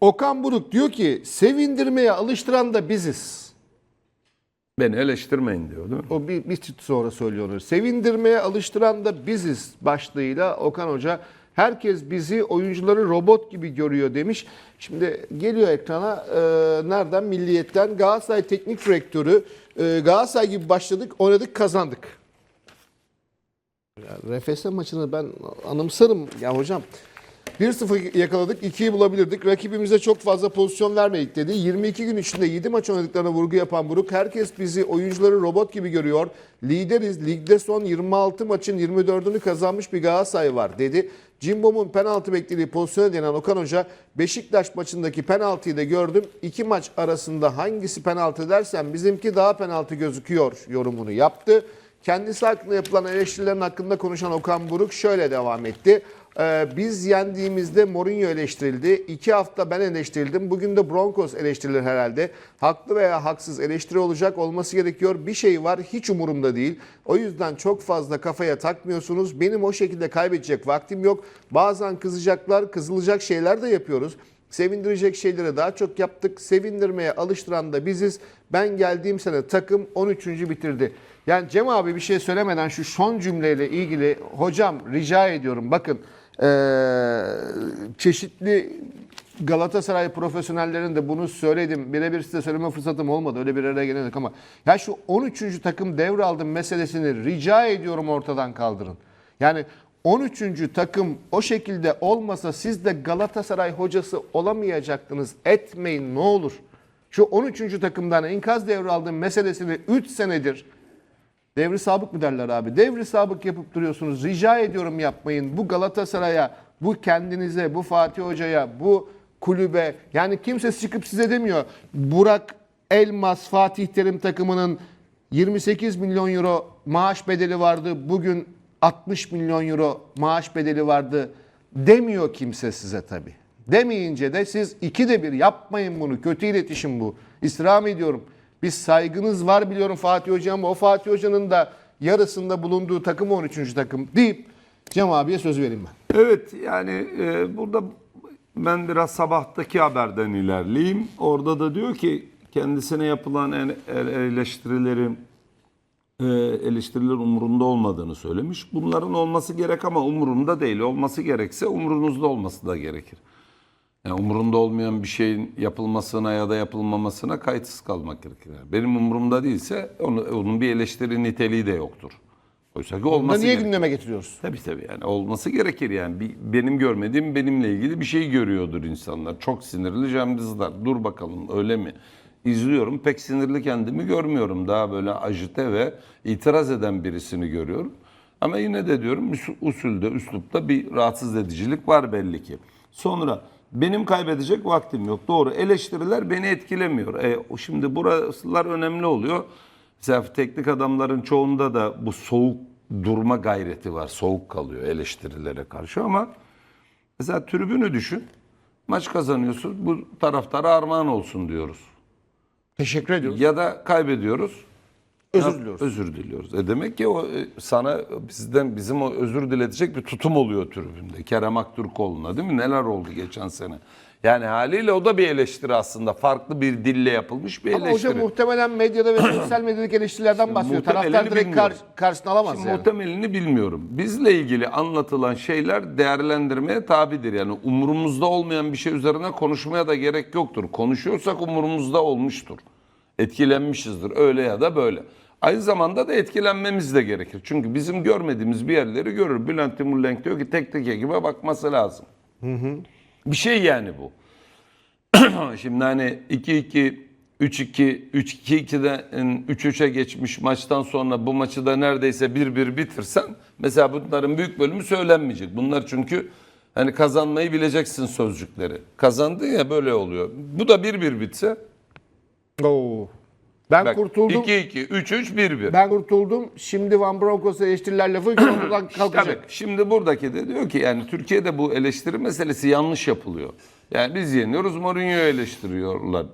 Okan Buruk diyor ki sevindirmeye alıştıran da biziz. Beni eleştirmeyin diyor değil mi? O bir, bir sonra söylüyor. onu. Sevindirmeye alıştıran da biziz başlığıyla Okan Hoca herkes bizi oyuncuları robot gibi görüyor demiş. Şimdi geliyor ekrana e, nereden? Milliyetten Galatasaray Teknik Direktörü e, Galatasaray gibi başladık oynadık kazandık. Ya, RFS maçını ben anımsarım ya hocam. 1-0 yakaladık, 2'yi bulabilirdik. Rakibimize çok fazla pozisyon vermedik dedi. 22 gün içinde 7 maç oynadıklarına vurgu yapan Buruk, herkes bizi oyuncuları robot gibi görüyor. Lideriz, ligde son 26 maçın 24'ünü kazanmış bir Galatasaray var dedi. Cimbom'un penaltı beklediği pozisyona denen Okan Hoca, Beşiktaş maçındaki penaltıyı da gördüm. İki maç arasında hangisi penaltı dersen bizimki daha penaltı gözüküyor yorumunu yaptı. Kendisi hakkında yapılan eleştirilerin hakkında konuşan Okan Buruk şöyle devam etti. Ee, biz yendiğimizde Mourinho eleştirildi. İki hafta ben eleştirildim. Bugün de Broncos eleştirilir herhalde. Haklı veya haksız eleştiri olacak olması gerekiyor. Bir şey var hiç umurumda değil. O yüzden çok fazla kafaya takmıyorsunuz. Benim o şekilde kaybedecek vaktim yok. Bazen kızacaklar, kızılacak şeyler de yapıyoruz. Sevindirecek şeyleri daha çok yaptık. Sevindirmeye alıştıran da biziz. Ben geldiğim sene takım 13. bitirdi. Yani Cem abi bir şey söylemeden şu son cümleyle ilgili hocam rica ediyorum bakın çeşitli Galatasaray profesyonellerin de bunu söyledim. Birebir size söyleme fırsatım olmadı. Öyle bir araya gelemedik ama ya şu 13. takım devraldım meselesini rica ediyorum ortadan kaldırın. Yani 13. takım o şekilde olmasa siz de Galatasaray hocası olamayacaktınız. Etmeyin ne olur. Şu 13. takımdan enkaz devraldığım meselesini 3 senedir Devri sabık mı derler abi? Devri sabık yapıp duruyorsunuz. Rica ediyorum yapmayın. Bu Galatasaray'a, bu kendinize, bu Fatih Hoca'ya, bu kulübe yani kimse çıkıp size demiyor. Burak Elmas Fatih Terim takımının 28 milyon euro maaş bedeli vardı. Bugün 60 milyon euro maaş bedeli vardı demiyor kimse size tabii. Demeyince de siz iki de bir yapmayın bunu. Kötü iletişim bu. İstirham ediyorum. Biz saygınız var biliyorum Fatih Hoca ama o Fatih Hoca'nın da yarısında bulunduğu takım 13. takım deyip Cem abiye söz vereyim ben. Evet yani e, burada ben biraz sabahtaki haberden ilerleyeyim. Orada da diyor ki kendisine yapılan eleştirilerin e, eleştiriler umurunda olmadığını söylemiş. Bunların olması gerek ama umurumda değil. Olması gerekse umurunuzda olması da gerekir. Yani umurunda olmayan bir şeyin yapılmasına ya da yapılmamasına kayıtsız kalmak gerekir. Yani benim umurumda değilse onu, onun bir eleştiri niteliği de yoktur. Oysa ki Bunu olması niye gerekir. gündeme getiriyoruz? Tabii tabii yani olması gerekir yani. Bir, benim görmediğim benimle ilgili bir şey görüyordur insanlar. Çok sinirli cemdizler. Dur bakalım öyle mi? İzliyorum pek sinirli kendimi görmüyorum. Daha böyle ajite ve itiraz eden birisini görüyorum. Ama yine de diyorum us- usulde, üslupta bir rahatsız edicilik var belli ki. Sonra benim kaybedecek vaktim yok. Doğru eleştiriler beni etkilemiyor. E, şimdi buralar önemli oluyor. Mesela teknik adamların çoğunda da bu soğuk durma gayreti var. Soğuk kalıyor eleştirilere karşı ama mesela tribünü düşün. Maç kazanıyorsun. Bu taraftara armağan olsun diyoruz. Teşekkür ediyoruz. Ya da kaybediyoruz. Özür diliyoruz. Özür diliyoruz. E demek ki o e, sana bizden bizim o özür diletecek bir tutum oluyor tribünde. Kerem Aktürkoğlu'na değil mi? Neler oldu geçen sene? Yani haliyle o da bir eleştiri aslında. Farklı bir dille yapılmış bir Ama eleştiri. hoca muhtemelen medyada ve sosyal medyadaki eleştirilerden bahsediyor. Taraftar direkt kar, karşısına alamaz Şimdi yani. muhtemelini bilmiyorum. Bizle ilgili anlatılan şeyler değerlendirmeye tabidir. Yani umurumuzda olmayan bir şey üzerine konuşmaya da gerek yoktur. Konuşuyorsak umurumuzda olmuştur. Etkilenmişizdir öyle ya da böyle. Aynı zamanda da etkilenmemiz de gerekir. Çünkü bizim görmediğimiz bir yerleri görür. Bülent Timurlenk diyor ki tek tek ekibe bakması lazım. Bir şey yani bu. Şimdi hani 2-2, 3-2, 3-2-2'den 3-3'e geçmiş maçtan sonra bu maçı da neredeyse 1-1 bitirsen mesela bunların büyük bölümü söylenmeyecek. Bunlar çünkü hani kazanmayı bileceksin sözcükleri. Kazandın ya böyle oluyor. Bu da 1-1 bitse Oo. Ben bak kurtuldum. 2-2, 3-3, 1-1. Ben kurtuldum. Şimdi Van Bronckhorst'a eleştiriler lafı oradan kalkacak. Tabii. Şimdi buradaki de diyor ki yani Türkiye'de bu eleştiri meselesi yanlış yapılıyor. Yani biz yeniyoruz Mourinho'yu eleştiriyorlar.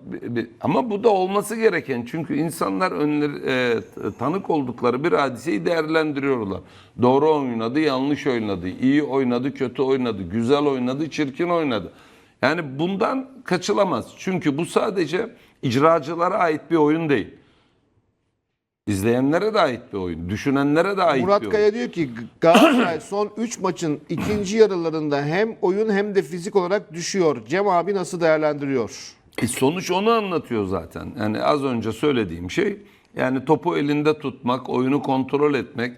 Ama bu da olması gereken çünkü insanlar önleri, e, tanık oldukları bir hadiseyi değerlendiriyorlar. Doğru oynadı, yanlış oynadı, iyi oynadı, kötü oynadı, güzel oynadı, çirkin oynadı. Yani bundan kaçılamaz. Çünkü bu sadece icracılara ait bir oyun değil. İzleyenlere de ait bir oyun. Düşünenlere de ait bir Murat oyun. Kaya diyor ki Galatasaray son 3 maçın ikinci yarılarında hem oyun hem de fizik olarak düşüyor. Cem abi nasıl değerlendiriyor? E sonuç onu anlatıyor zaten. Yani az önce söylediğim şey yani topu elinde tutmak, oyunu kontrol etmek,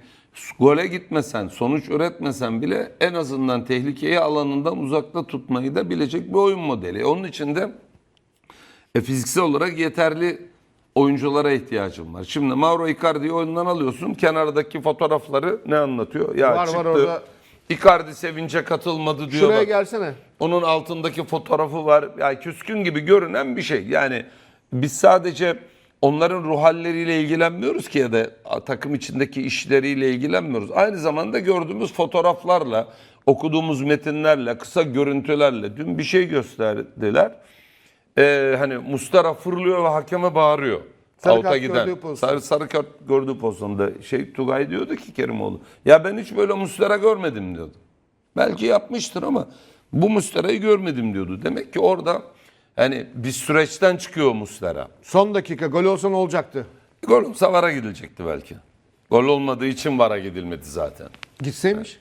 gole gitmesen, sonuç üretmesen bile en azından tehlikeyi alanından uzakta tutmayı da bilecek bir oyun modeli. Onun için de e, fiziksel olarak yeterli oyunculara ihtiyacım var. Şimdi Mauro Icardi'yi oyundan alıyorsun. Kenardaki fotoğrafları ne anlatıyor? Ya Var, var çıktı. orada. Icardi sevince katılmadı diyor. Şuraya gelsene. Onun altındaki fotoğrafı var. Yani küskün gibi görünen bir şey. Yani biz sadece onların ruh halleriyle ilgilenmiyoruz ki ya da takım içindeki işleriyle ilgilenmiyoruz. Aynı zamanda gördüğümüz fotoğraflarla, okuduğumuz metinlerle, kısa görüntülerle dün bir şey gösterdiler. Ee, hani Mustara fırlıyor ve hakeme bağırıyor. Sarı Out'a kart giden. gördüğü pozisyon. Sarı, sarı kart gördüğü pozisyonda şey Tugay diyordu ki Kerimoğlu. Ya ben hiç böyle Mustara görmedim diyordu. Belki yapmıştır ama bu Muslera'yı görmedim diyordu. Demek ki orada hani bir süreçten çıkıyor Muslera. Son dakika gol olsa ne olacaktı? Gol olsa VAR'a gidilecekti belki. Gol olmadığı için VAR'a gidilmedi zaten. Gitseymiş.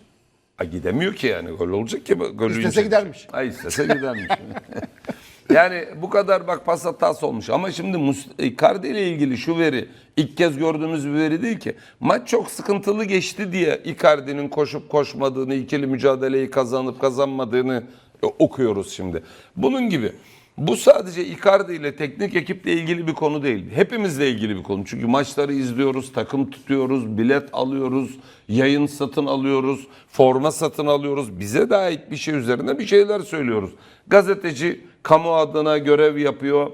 Ha, gidemiyor ki yani gol olacak ki golü İstese gidermiş. Ha istese gidermiş. yani bu kadar bak pas hatası olmuş. Ama şimdi Mus- Icardi ile ilgili şu veri ilk kez gördüğümüz bir veri değil ki. Maç çok sıkıntılı geçti diye Icardi'nin koşup koşmadığını, ikili mücadeleyi kazanıp kazanmadığını e, okuyoruz şimdi. Bunun gibi. Bu sadece Icardi ile teknik ekiple ilgili bir konu değil. Hepimizle ilgili bir konu. Çünkü maçları izliyoruz, takım tutuyoruz, bilet alıyoruz, yayın satın alıyoruz, forma satın alıyoruz. Bize de ait bir şey üzerine bir şeyler söylüyoruz. Gazeteci kamu adına görev yapıyor,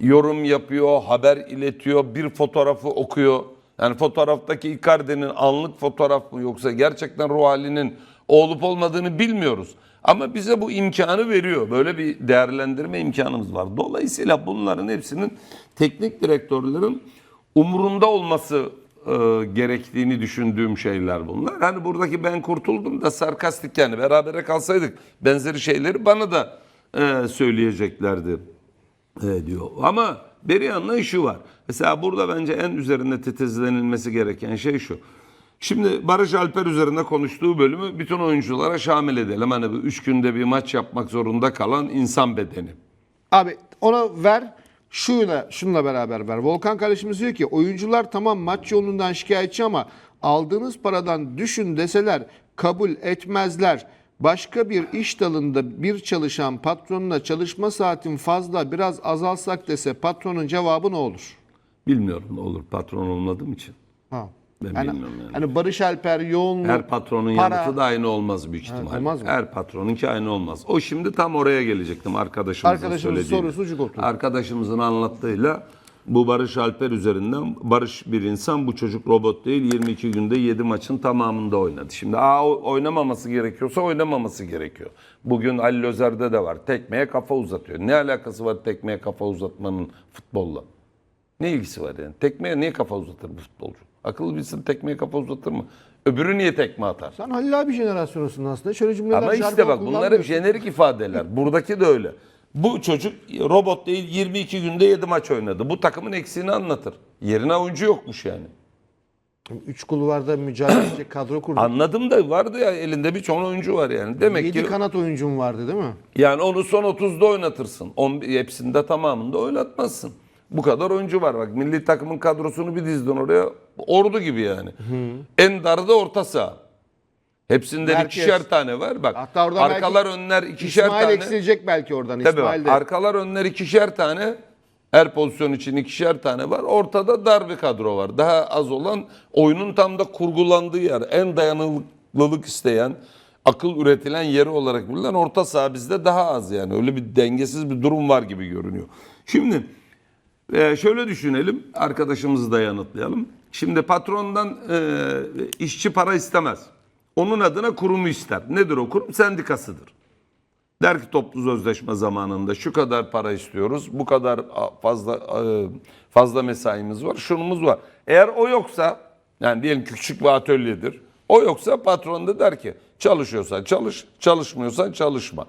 yorum yapıyor, haber iletiyor, bir fotoğrafı okuyor. Yani fotoğraftaki Icardi'nin anlık fotoğraf mı yoksa gerçekten ruh halinin olup olmadığını bilmiyoruz. Ama bize bu imkanı veriyor. Böyle bir değerlendirme imkanımız var. Dolayısıyla bunların hepsinin teknik direktörlerin umurunda olması e, gerektiğini düşündüğüm şeyler bunlar. Hani buradaki ben kurtuldum da sarkastik yani berabere kalsaydık benzeri şeyleri bana da e, söyleyeceklerdi e, diyor. Ama Beriyan'la şu var. Mesela burada bence en üzerinde titizlenilmesi gereken şey şu. Şimdi Barış Alper üzerine konuştuğu bölümü bütün oyunculara şamil edelim. Hani bu üç günde bir maç yapmak zorunda kalan insan bedeni. Abi ona ver. Şuyla, şununla beraber ver. Volkan kardeşimiz diyor ki oyuncular tamam maç yolundan şikayetçi ama aldığınız paradan düşün deseler kabul etmezler. Başka bir iş dalında bir çalışan patronuna çalışma saatin fazla biraz azalsak dese patronun cevabı ne olur? Bilmiyorum ne olur patron olmadığım için. Ha. Ben Yani, bilmiyorum yani. hani Barış Alper yoğunluk, Her patronun para- yanıtı da aynı olmaz büyük ihtimalle. olmaz mı? Her patronunki aynı olmaz. O şimdi tam oraya gelecektim arkadaşımızın Arkadaşımızın söylediği. sorusu cuk oturdu. Arkadaşımızın anlattığıyla bu Barış Alper üzerinden Barış bir insan bu çocuk robot değil 22 günde 7 maçın tamamında oynadı. Şimdi aa, oynamaması gerekiyorsa oynamaması gerekiyor. Bugün Ali Özer'de de var. Tekmeye kafa uzatıyor. Ne alakası var tekmeye kafa uzatmanın futbolla? Ne ilgisi var yani? Tekmeye niye kafa uzatır bu futbolcu? Akıllı bilsin tekmeye kafa uzatır mı? Öbürü niye tekme atar? Sen Halil abi jenerasyonusun aslında. Şöyle cümleler Ama işte bak bunlar hep jenerik ifadeler. Buradaki de öyle. Bu çocuk robot değil 22 günde 7 maç oynadı. Bu takımın eksiğini anlatır. Yerine oyuncu yokmuş yani. Üç kulvarda mücadele edecek kadro kurduk. Anladım da vardı ya elinde bir ton oyuncu var yani. Demek 7 ki kanat oyuncum vardı değil mi? yani onu son 30'da oynatırsın. 11, hepsinde tamamında oynatmazsın. Bu kadar oyuncu var bak. Milli takımın kadrosunu bir dizdin oraya. Ordu gibi yani. En darda orta saha. Hepsinde Merkez. ikişer tane var. Bak Hatta orada arkalar önler ikişer İsmail tane. eksilecek belki oradan. Tabii İsmail de. arkalar önler ikişer tane. Her pozisyon için ikişer tane var. Ortada dar bir kadro var. Daha az olan oyunun tam da kurgulandığı yer. En dayanıklılık isteyen, akıl üretilen yeri olarak bilinen orta saha bizde daha az yani. Öyle bir dengesiz bir durum var gibi görünüyor. Şimdi e, şöyle düşünelim. Arkadaşımızı da yanıtlayalım. Şimdi patrondan e, işçi para istemez. Onun adına kurumu ister. Nedir o kurum? Sendikasıdır. Der ki toplu sözleşme zamanında şu kadar para istiyoruz, bu kadar fazla e, fazla mesaimiz var, şunumuz var. Eğer o yoksa, yani diyelim küçük bir atölyedir, o yoksa patron da der ki çalışıyorsan çalış, çalışmıyorsan çalışma.